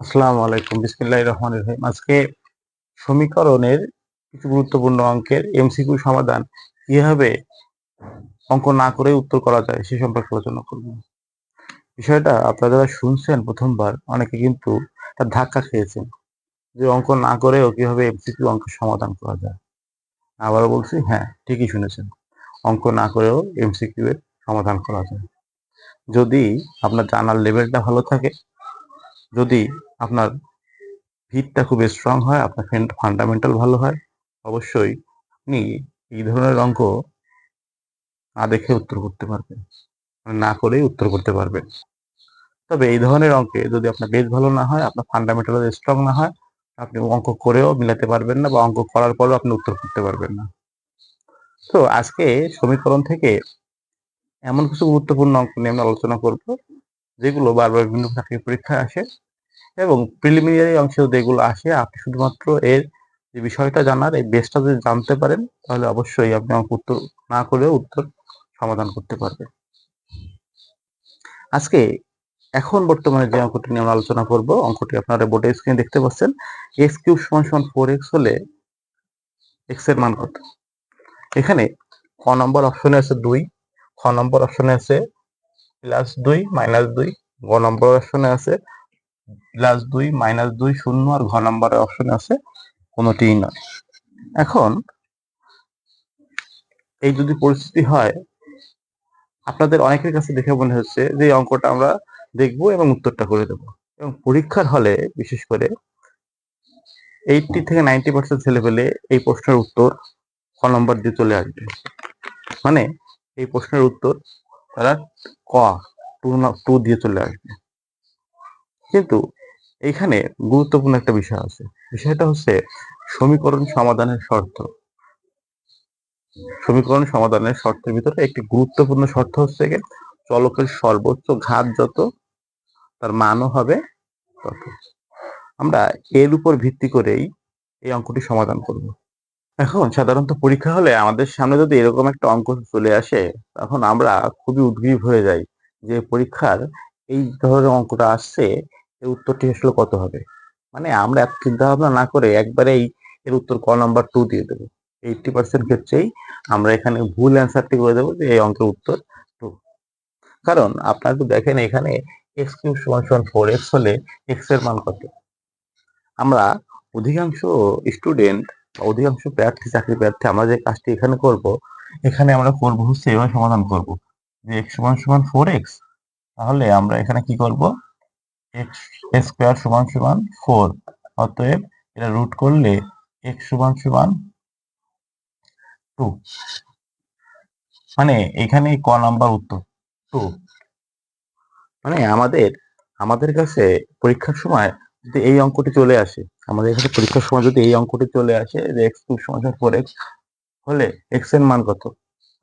আসসালামু আলাইকুম। বিসমিল্লাহির রহমানির রহিম। আজকে সমীকরণের কিছু গুরুত্বপূর্ণ অঙ্কের এমসিকিউ সমাধান কীভাবে অঙ্ক না করে উত্তর করা যায় সে সম্পর্কে আলোচনা করব। বিষয়টা আপনারা যারা শুনছেন প্রথমবার, অনেকে কিন্তু তার ধাক্কা খেয়েছেন যে অঙ্ক না করেও কীভাবে এমসিকিউ অঙ্কের সমাধান করা যায়। আবার বলছি হ্যাঁ ঠিকই শুনেছেন। অঙ্ক না করেও এমসিকিউ এর সমাধান করা যায়। যদি আপনার জানার লেভেলটা ভালো থাকে, যদি আপনার ভিতটা খুব স্ট্রং হয়, আপনার ফান্ডামেন্টাল ভালো হয়। অবশ্যই আপনি এই ধরনের অঙ্ক না দেখে উত্তর করতে পারবেন মানে না করেই উত্তর করতে পারবেন। তবে এই ধরনের অঙ্কে যদি আপনার বেশ ভালো না হয়, আপনার ফান্ডামেন্টাল স্ট্রং না হয়, আপনি অঙ্ক করেও মিলাতে পারবেন না বা অঙ্ক করার পরেও আপনি উত্তর করতে পারবেন না। তো আজকে সমীকরণ থেকে এমন কিছু গুরুত্বপূর্ণ অঙ্ক নিয়ে আমরা আলোচনা করব, যেগুলো বারবার বিভিন্ন চাকরি পরীক্ষায় আসে। এবং প্রিলিমিনারি অংশেও যেগুলো আসে, আপনি শুধুমাত্র এর যে বিষয়টা জানার, এই বেসটা যদি জানতে পারেন, তাহলে অবশ্যই আপনি অঙ্ক উত্তর না করেও উত্তর সমাধান করতে পারবেন। আজকে এখন বর্তমানে যে অঙ্কটি নিয়ে আমরা আলোচনা করব, অঙ্কটি আপনারা বোর্ডে স্ক্রিনে দেখতে পাচ্ছেন এক্স কিউব সমান সমান ফোর এক্স হলে এক্সের মান কত? এখানে ক নম্বর অপশনে আছে দুই, খ নম্বর অপশনে আছে প্লাস দুই মাইনাস দুই, গ নম্বর অপশনে আছে প্লাস দুই মাইনাস দুই শূন্য আর ঘ নম্বরের অপশনে আছে, কোনোটিই নয় এখন, এই যদি পরিস্থিতি হয়, আপনাদের অনেকের কাছে দেখে মনে হচ্ছে যে অঙ্কটা আমরা দেখব এবং উত্তরটা করে দেব। এবং পরীক্ষার হলে, বিশেষ করে এইটটি থেকে নাইনটি পার্সেন্ট ছেলে পেলে এই প্রশ্নের উত্তর ক নম্বর দিয়ে চলে আসবে। মানে এই প্রশ্নের উত্তর তারা ক টু টু দিয়ে চলে আসবে। কিন্তু এইখানে গুরুত্বপূর্ণ একটা বিষয় আছে। বিষয়টা হচ্ছে সমীকরণ সমাধানের শর্ত। সমীকরণ সমাধানের শর্তের ভিতরে একটি গুরুত্বপূর্ণ শর্ত হচ্ছে গিয়ে চলকের সর্বোচ্চ ঘাত যত, তার মানও হবে তত। আমরা এর উপর ভিত্তি করেই এই অঙ্কটি সমাধান করব। এখন সাধারণত পরীক্ষা হলে আমাদের সামনে যদি এরকম একটা অঙ্ক চলে আসে, তখন আমরা খুবই উদ্গ্রীব হয়ে যাই যে পরীক্ষার এই ধরনের অঙ্কটা আসছে উত্তরটি আসলে কত হবে? মানে আমরা এত চিন্তা ভাবনা না করে একবারেই এর উত্তর ক নাম্বার টু দিয়ে দেবো। এইটটি পার্সেন্ট ক্ষেত্রেই আমরা এখানে ভুল অ্যান্সারটি করে দেবো যে এই অঙ্কের উত্তর টু কারণ আপনারা তো দেখেন এখানে এক্স কিউব সমান সমান ফোর এক্স হলে এক্সের মান কত? আমরা অধিকাংশ স্টুডেন্ট অধিকাংশ প্রার্থী, চাকরি প্রার্থী আমরা যে কাজটি এখানে করব, এখানে আমরা করব হচ্ছে এভাবে সমাধান করব। যে এক্স সমান সমান ফোর এক্স তাহলে আমরা এখানে কি করব? এক্স স্কোয়ার সমান সমান ফোর অতএব এটা রুট করলে এক্স সমান সমান টু মানে এখানে ক নাম্বার উত্তর টু মানে আমাদের আমাদের কাছে পরীক্ষার সময় যদি এই অঙ্কটি চলে আসে, আমাদের কাছে পরীক্ষার সময় যদি এই অঙ্কটি চলে আসে যে এক্স টু সমান ফোর এক্স হলে এক্সের মান কত?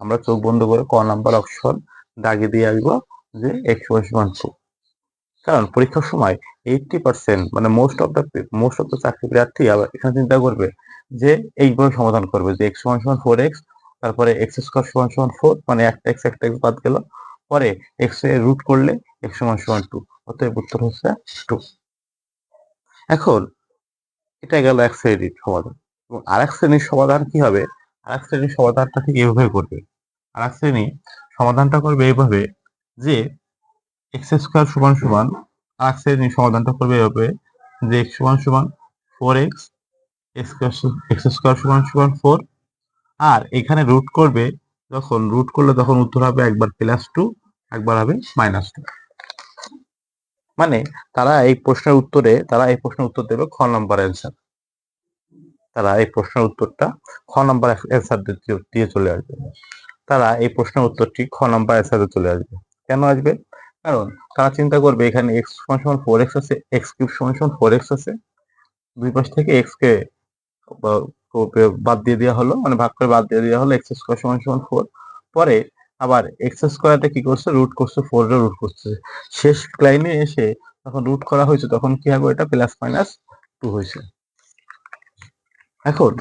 আমরা চোখ বন্ধ করে ক নাম্বার অপশন দাগে দিয়ে আসব যে এক্স সমান টু কারণ পরীক্ষার সময় এইটটি পার্সেন্ট মানে most of the most of the চাকরি প্রার্থী আবার এখানে চিন্তা করবে যে এইভাবে সমাধান করবে, যে এক্স সমান সমান ফোর এক্স তারপরে এক্স স্কোয়ার সমান সমান ফোর মানে একটা এক্স একটা এক্স বাদ গেল, পরে এক্সের রুট করলে এক্স সমান সমান টু অতএব উত্তর হচ্ছে টু এখন এটা গেল এক শ্রেণির সমাধান, এবং আর এক শ্রেণির সমাধান কি হবে? আর এক শ্রেণির সমাধানটা ঠিক এইভাবে করবে। আর এক শ্রেণি সমাধানটা করবে এইভাবে যে এক্স স্কোয়ার সমান সমান আর শ্রেণির সমাধানটা করবে এইভাবে যে এক্স সমান সমান ফোর এক্স এক্স স্কোয়ার সমান সমান ফোর আর এখানে রুট করবে, যখন রুট করলে তখন উত্তর হবে একবার প্লাস টু একবার হবে মাইনাস টু মানে তারা এই প্রশ্নের উত্তরে, তারা এই প্রশ্নের উত্তর দেবে খ নম্বর অ্যান্সার তারা এই প্রশ্নের উত্তরটা খ নম্বর অ্যান্সার দিয়ে চলে আসবে। তারা এই প্রশ্নের উত্তরটি খ নম্বর অ্যান্সারে চলে আসবে। কেন আসবে? কারণ তারা চিন্তা করবে এখানে এক্স সমান সমান ফোর এক্স আছে এক্স কিউব সমান সমান ফোর এক্স আছে। দুই পাশ থেকে এক্স কে বাদ দিয়ে দেওয়া হলো মানে ভাগ করে বাদ দিয়ে দেওয়া হলো এক্স স্কোয়ার সমান সমান ফোর পরে আবার এক্স স্কোয়ারটা কি করছে? রুট করছে ফোর রুট করছে। শেষ লাইনে এসে যখন রুট করা হয়েছে, তখন কি হবে? এটা প্লাস মাইনাস টু হয়েছে। এখন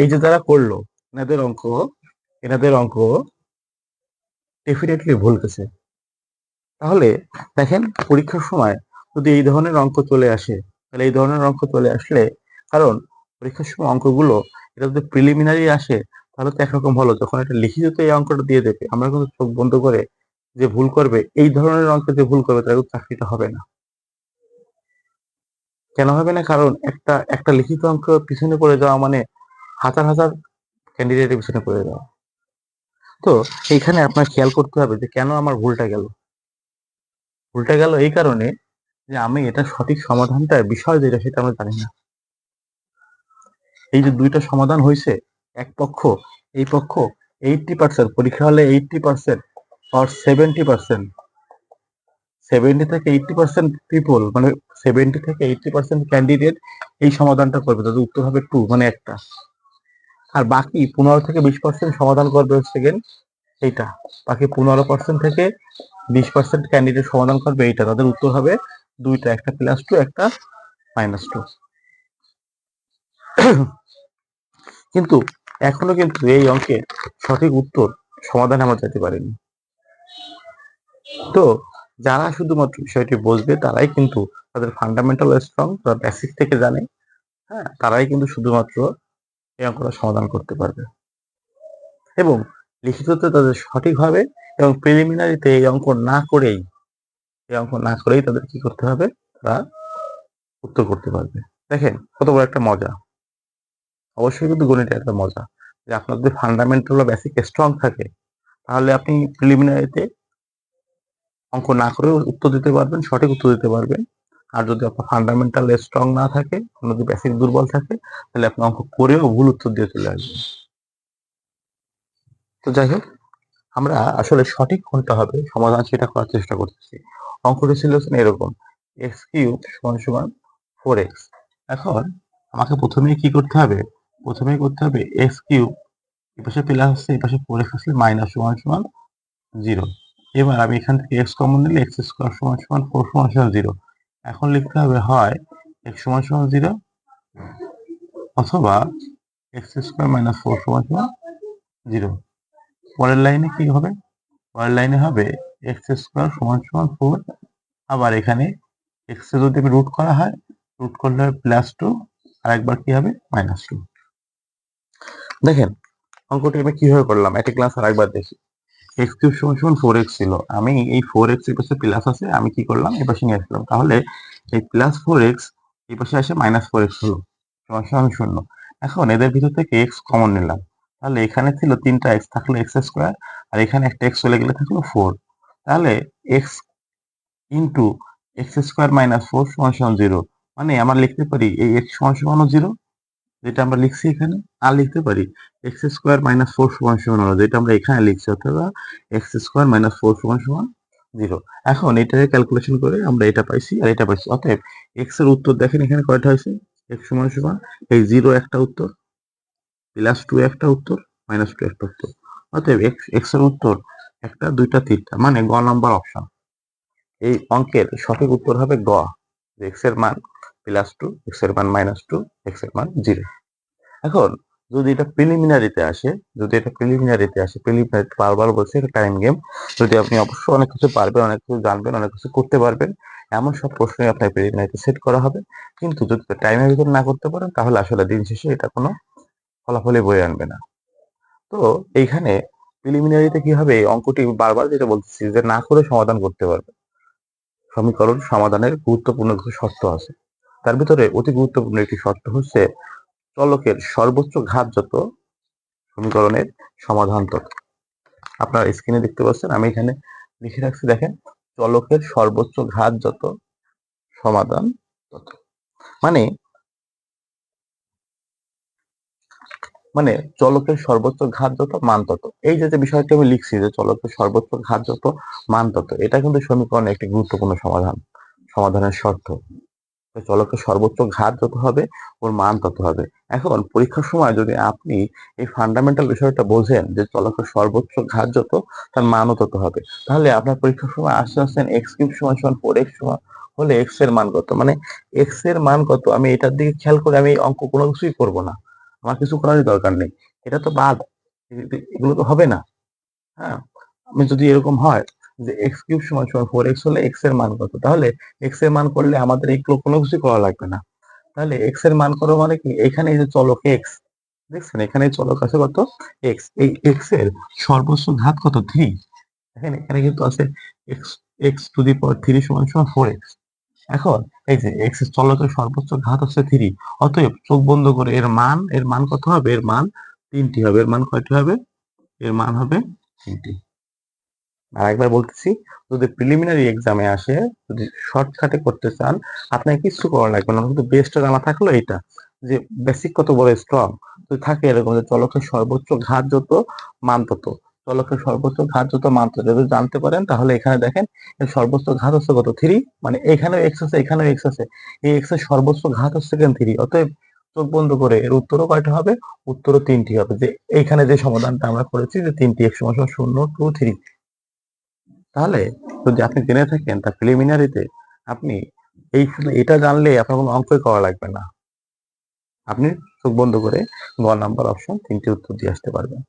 এই যে যারা করল, এনাদের অঙ্ক এনাদের অঙ্ক ডেফিনেটলি ভুল গেছে। তাহলে দেখেন পরীক্ষার সময় যদি এই ধরনের অঙ্ক চলে আসে, তাহলে এই ধরনের অঙ্ক চলে আসলে কারণ পরীক্ষার সময় অঙ্কগুলো, এটা যদি প্রিলিমিনারি আসে, তাহলে তো একরকম হলো যখন এটা লিখিত এই অঙ্কটা দিয়ে দেবে, আমরা কিন্তু চোখ বন্ধ করে যে ভুল করবে, এই ধরনের অঙ্কে যে ভুল করবে, তার চাকরিটা হবে না। কেন হবে না? কারণ একটা একটা লিখিত অঙ্ক পিছনে পড়ে যাওয়া মানে হাজার হাজার ক্যান্ডিডেটের পিছনে পড়ে যাওয়া। তো এইখানে আপনার খেয়াল করতে হবে যে কেন আমার ভুলটা গেল। ভুলটা গেল এই কারণে যে আমি এটা সঠিক সমাধানটা, বিষয় যেটা সেটা আমরা জানি না। এই যে দুইটা সমাধান হয়েছে এক পক্ষ, এই পক্ষ এইটটি পার্সেন্ট পরীক্ষা হলে এইটটি পার্সেন্ট আর সেভেন্টি পার্সেন্ট সেভেন্টি থেকে এইটটি পার্সেন্ট পিপল মানে সেভেন্টি থেকে এইটটি পার্সেন্ট ক্যান্ডিডেট এই সমাধানটা করবে, তাদের উত্তর হবে টু মানে একটা। আর বাকি পনেরো থেকে বিশ পার্সেন্ট সমাধান করবে সেকেন্ড এইটা। বাকি পনেরো পার্সেন্ট থেকে বিশ পার্সেন্ট ক্যান্ডিডেট সমাধান করবে এইটা। তাদের উত্তর হবে দুইটা, একটা প্লাস টু একটা মাইনাস টু কিন্তু এখনও কিন্তু এই অঙ্কের সঠিক উত্তর সমাধান আমরা যেতে পারিনি। তো যারা শুধুমাত্র বিষয়টি বুঝবে, তারাই কিন্তু তাদের ফান্ডামেন্টাল স্ট্রং তারা বেসিক থেকে জানে হ্যাঁ তারাই কিন্তু শুধুমাত্র এই অঙ্কটা সমাধান করতে পারবে। এবং লিখিততে তাদের সঠিক হবে এবং প্রিলিমিনারিতে এই অঙ্ক না করেই, এই অঙ্ক না করেই তাদের কি করতে হবে? তারা উত্তর করতে পারবে। দেখেন, কত বড় একটা মজা। অবশ্যই কিন্তু গণিতে একটা মজা। যে আপনার যদি ফান্ডামেন্টাল বা বেসিক স্ট্রং থাকে, তাহলে আপনি প্রিলিমিনারিতে অঙ্ক না করেও উত্তর দিতে পারবেন, সঠিক উত্তর দিতে পারবেন। আর যদি আপনার ফান্ডামেন্টাল স্ট্রং না থাকে আপনার যদি বেসিক দুর্বল থাকে, তাহলে আপনি অঙ্ক করেও ভুল উত্তর দিয়ে চলে আসবেন। তো যাই হোক আমরা আসলে সঠিক কোনটা হবে, সমাধান সেটা করার চেষ্টা করতেছি। অঙ্কটি ছিল এরকম এক্স কিউব সমান সমান ফোর এক্স এখন আমাকে প্রথমেই কি করতে হবে? প্রথমেই করতে হবে এক্স কিউব এই পাশে প্লাস আসছে এই পাশে ফোর এক্স আসলে মাইনাস সমান সমান জিরো এবার আমি এখান থেকে এক্স কমন নিলে এক্স স্কোয়ার সমান সমান ফোর সমান সমান জিরো এখন লিখতে হবে হয় এক্স সমান সমান জিরো অথবা এক্স স্কোয়ার মাইনাস ফোর সমান সমান জিরো পরের লাইনে কি হবে? পরের লাইনে হবে এক্স স্কোয়ার সমান সমান ফোর আবার এখানে এক্স যদি রুট করা হয় রুট করলে হবে প্লাস টু আর একবার কি হবে? মাইনাস টু দেখেন, অঙ্কটি আমি কীভাবে করলাম? একটা ক্লাস আর একবার দেখি। এক্স কিউব সমান সমান ফোর এক্স ছিল। আমি এই ফোর এক্সের পাশে প্লাস আছে, আমি কি করলাম? এই পাশে নিয়ে আসলাম। তাহলে এই প্লাস ফোর এক্স এই পাশে আসে মাইনাস ফোর এক্স হলো সমান সমান শূন্য। এখন এদের ভিতর থেকে এক্স কমন নিলাম। তাহলে এখানে ছিল তিনটা এক্স থাকল এক্স স্কোয়ার আর এখানে একটা এক্স চলে গেলে থাকল ফোর তাহলে x into x square minus four সমান সমান জিরো মানে আমরা লিখতে পারি এই এক্স সমান সমানও জিরো যেটা আমরা লিখছি এখানে, আর লিখতে পারি এক্স স্কোয়ার মাইনাস ফোর সমান সমান হলো যেটা আমরা এখানে লিখছি অথবা এক্স স্কোয়ার মাইনাস ফোর সমান সমান জিরো এখন এটাকে ক্যালকুলেশন করে আমরা এটা পাইছি আর এটা পাইছি। অতএব এক্সের উত্তর দেখেন এখানে কয়টা হয়েছে? এক্স সমান সমান, এই জিরো একটা উত্তর। প্লাস টু একটা উত্তর মাইনাস টু একটা উত্তর। অতএব এক্স এক্সের উত্তর একটা, দুইটা, তিনটা মানে গ নাম্বার অপশন এই অঙ্কের সঠিক উত্তর হবে গ এক্সের মান প্লাস টু এক্সের মান মাইনাস টু এক্সের মান জিরো এখন, যদি এটা প্রিলিমিনারিতে আসে, যদি এটা প্রিলিমিনারিতে আসে প্রিলিমিনারিতে বারবার বলছে এটা টাইম গেম যদি আপনি অবশ্যই অনেক কিছু পারবেন, অনেক কিছু জানবেন, অনেক কিছু করতে পারবেন, এমন সব প্রশ্নই আপনার প্রিলিমিনারিতে সেট করা হবে। কিন্তু যদি টাইমের ভিতরে না করতে পারেন, তাহলে আসলে দিন শেষে এটা কোনো ফলাফলে বয়ে আনবে না। তো এইখানে প্রিলিমিনারিতে কি হবে? অঙ্কটি বারবার যেটা বলতেছি যে না করে সমাধান করতে পারবে। সমীকরণ সমাধানের গুরুত্বপূর্ণ কিছু শর্ত আছে। তার ভিতরে অতি গুরুত্বপূর্ণ একটি শর্ত হচ্ছে চলকের সর্বোচ্চ ঘাত যত সমীকরণের সমাধান তত। আপনার স্ক্রিনে দেখতে পাচ্ছেন, আমি এখানে লিখে রাখছি, দেখেন, চলকের সর্বোচ্চ ঘাত যত সমাধান তত। মানে মানে চলকের সর্বোচ্চ ঘাত যত, মান তত। এই যে বিষয়টি আমি লিখছি যে চলকের সর্বোচ্চ ঘাত যত, মান তত, এটা কিন্তু সমীকরণের একটি গুরুত্বপূর্ণ সমাধান, সমাধানের শর্ত। চলকের সর্বোচ্চ ঘাত যত হবে, ওর মান তত হবে। এখন পরীক্ষার সময় যদি আপনি এই ফান্ডামেন্টাল বিষয়টা বোঝেন যে চলকের সর্বোচ্চ ঘাত যত, তার মানও তত হবে। তাহলে আপনার পরীক্ষার সময় আসতে আসছেন এক্স কিউব সমান সমান ফোর এক্স সমান হলে এক্সের মান কত? মানে এক্সের মান কত? আমি এটার দিকে খেয়াল করে আমি অঙ্ক কোনো কিছুই করব না। আমার কিছু করারই দরকার নেই। এটা তো বাদ। এগুলো তো হবে না। হ্যাঁ? আমি যদি এরকম হয় যে এক্স কিউব সমান সমান ফোর এক্স হলে এক্সের মান কত? তাহলে এক্সের মান করলে আমাদের এই কোনো কিছু করা লাগবে না। তাহলে এক্সের মান করো মানে কি? এখানে যে চলক এক্স দেখছেন? এখানে চলক আছে কত? এক্স এই এক্সের সর্বোচ্চ ঘাত কত? থ্রি দেখেন? এখানে কিন্তু আছে x x to the power three সমান সমান ফোর এক্স এখন এই যে এক্স চলকের সর্বোচ্চ ঘাত হচ্ছে থ্রি অতএব চোখ বন্ধ করে এর মান এর মান কত হবে? এর মান তিনটি হবে। এর মান কয়টি হবে? এর মান হবে তিনটি। আর একবার বলতেছি, যদি প্রিলিমিনারি এক্সামে আসে, যদি শর্টকাটে করতে চান, আপনাকে কিছু করা লাগবে না। কিন্তু বেস্টটা জানা থাকল এটা যে বেসিক কত বড় স্ট্রং যদি থাকে এরকম যে চলকের সর্বোচ্চ ঘাত যত, মান তত। চলকের সর্বোচ্চ ঘাত যত তত যদি জানতে পারেন, তাহলে এখানে দেখেন সর্বোচ্চ ঘাত হচ্ছে কত? থ্রি মানে এখানেও এক্স আছে, এখানেও এক্স আছে। এই এক্সের সর্বোচ্চ ঘাত হচ্ছে কেন থ্রি অতএব চোখ বন্ধ করে, এর উত্তরও কয়টা হবে? উত্তরও তিনটি হবে। যে এইখানে যে সমাধানটা আমরা করেছি, যে তিনটি সমান সমান শূন্য টু থ্রি তাহলে যদি আপনি জেনে থাকেন, তা প্রিলিমিনারিতে আপনি এই এটা জানলে আপনার কোনো অঙ্কই করা লাগবে না। আপনি চোখ বন্ধ করে গ নাম্বার অপশন তিনটি উত্তর দিয়ে আসতে পারবেন।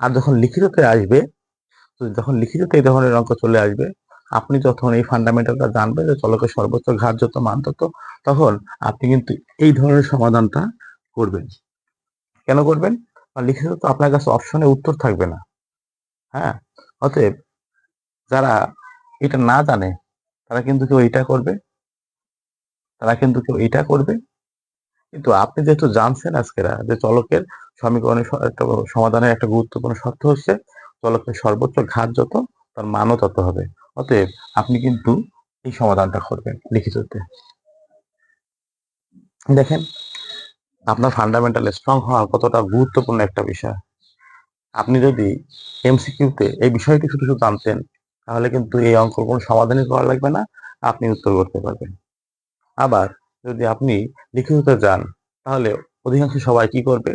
আর যখন লিখিততে আসবে যখন লিখিততে এই ধরনের অঙ্ক চলে আসবে, আপনি যখন এই ফান্ডামেন্টালটা জানবেন যে চলকের সর্বোচ্চ ঘাট যত মান তত তখন আপনি কিন্তু এই ধরনের সমাধানটা করবেন। কেন করবেন? লিখিত তো আপনার কাছে অপশনে উত্তর থাকবে না। হ্যাঁ? অতএব যারা এটা না জানে, তারা কিন্তু কেউ এটা করবে। তারা কিন্তু কেউ এটা করবে। কিন্তু আপনি যেহেতু জানছেন আজকেরা যে চলকের সমীকরণের একটা সমাধানের একটা গুরুত্বপূর্ণ শর্ত হচ্ছে চলকের সর্বোচ্চ ঘাত যত, তার মানও তত হবে। অতএব আপনি কিন্তু এই সমাধানটা করবেন লিখিততে। দেখেন, আপনার ফান্ডামেন্টাল স্ট্রং হওয়া কতটা গুরুত্বপূর্ণ একটা বিষয়। আপনি যদি এমসিকিউতে এই বিষয়টি শুধু শুধু জানতেন, তাহলে কিন্তু এই অঙ্ক কোনো সমাধানই করা লাগবে না, আপনি উত্তর করতে পারবেন। আবার যদি আপনি লিখিততে যান, তাহলে অধিকাংশ সবাই কি করবে?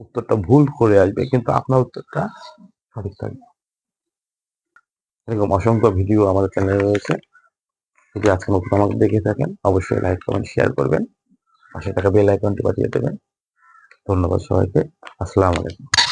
উত্তরটা ভুল করে আসবে, কিন্তু আপনার উত্তরটা সঠিক থাকবে। এরকম অসংখ্য ভিডিও আমাদের চ্যানেলে রয়েছে। যদি আজকে নতুন আমাকে দেখে থাকেন, অবশ্যই লাইক কমেন্ট শেয়ার করবেন। পাশে থাকা বেল আইকনটি বাজিয়ে দেবেন। ধন্যবাদ সবাইকে। আসসালামু আলাইকুম।